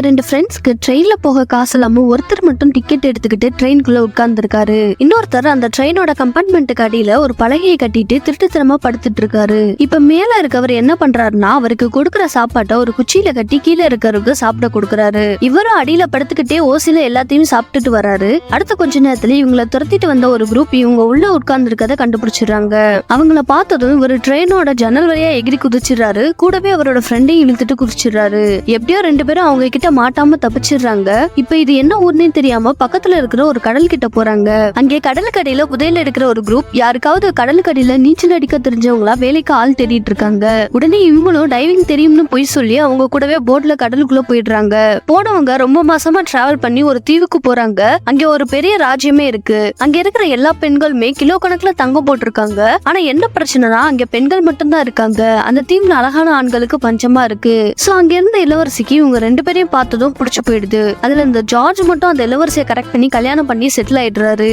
ரெண்டு ஃப்ரெண்ட்ஸ்க்கு ட்ரெயின்ல போக காசு இல்லாம ஒருத்தர் மட்டும் டிக்கெட் எடுத்துக்கிட்டு ட்ரெயின்குள்ள உட்கார்ந்துருக்காரு. இன்னொருத்தர் அந்த ட்ரெயினோட கம்பார்ட்மெண்ட்டுக்கு அடியில ஒரு பலகையை கட்டிட்டு திருட்டுத்தனமா படுத்துட்டு இருக்காரு இப்ப மேல இருக்கவர் என்ன பண்றாருன்னா அவருக்கு கொடுக்கற சாப்பாட்டை ஒரு குச்சியில கட்டி கீழே இருக்கிறவருக்கு சாப்பிட கொடுக்கறாரு. இவரும் அடியில படுத்துக்கிட்டே ஓசில எல்லாத்தையும் சாப்பிட்டுட்டு வராரு. அடுத்த கொஞ்ச நேரத்துல இவங்கள துரத்திட்டு வந்த ஒரு குரூப் இவங்க உள்ள உட்கார்ந்து இருக்கதை கண்டுபிடிச்சிடுறாங்க. அவங்கள பார்த்ததும் இவர் ட்ரெயினோட ஜன்னல் வழியா எகிரி குதிச்சிடுறாரு. கூடவே அவரோட ஃப்ரெண்டையும் இழுத்துட்டு குதிச்சிடுறாரு. எப்படியோ ரெண்டு பேரும் அவங்க கிட்ட மாட்டாம தப்பிச்சிடுறாங்க. இப்ப இது என்ன ஊர்னே தெரியாம பக்கத்துல இருக்கிற ஒரு கடல் கிட்ட போறாங்க. அங்கே கடலுக்கடையில புதையல் எடுக்கிற ஒரு குரூப் யாருக்காவது கடலுக்கடையில நீச்சல் அடிக்க தெரிஞ்சவங்களா வேலைக்கு ஆள் தேடிட்டு இருக்காங்க. உடனே இவங்களும் டைவிங் தெரியும்னு போய் சொல்லி அவங்க கூடவே போட்ல கடலுக்குள்ள போயிடுறாங்க. போனவங்க ரொம்ப மாசமா டிராவல் பண்ணி ஒரு தீவுக்கு போறாங்க. அங்க ஒரு பெரிய ராஜ்யமே இருக்கு. அங்க இருக்கிற எல்லா பெண்களுமே கிலோ கணக்குல தங்கம் போட்டிருக்காங்க. ஆனா என்ன பிரச்சனைனா அங்க பெண்கள் மட்டும்தான் இருக்காங்க. அந்த தீவுல அழகான ஆண்களுக்கு பஞ்சமா இருக்கு. சோ அங்க இருந்த இளவரசிக்கு இவங்க ரெண்டு பேரையும் பார்த்ததும் பிடிச்சி போயிடுது. அதுல இந்த ஜார்ஜ் மட்டும் அந்த இளவரசியை கரெக்ட் பண்ணி கல்யாணம் பண்ணி செட்டில் ஆயிடுறாரு.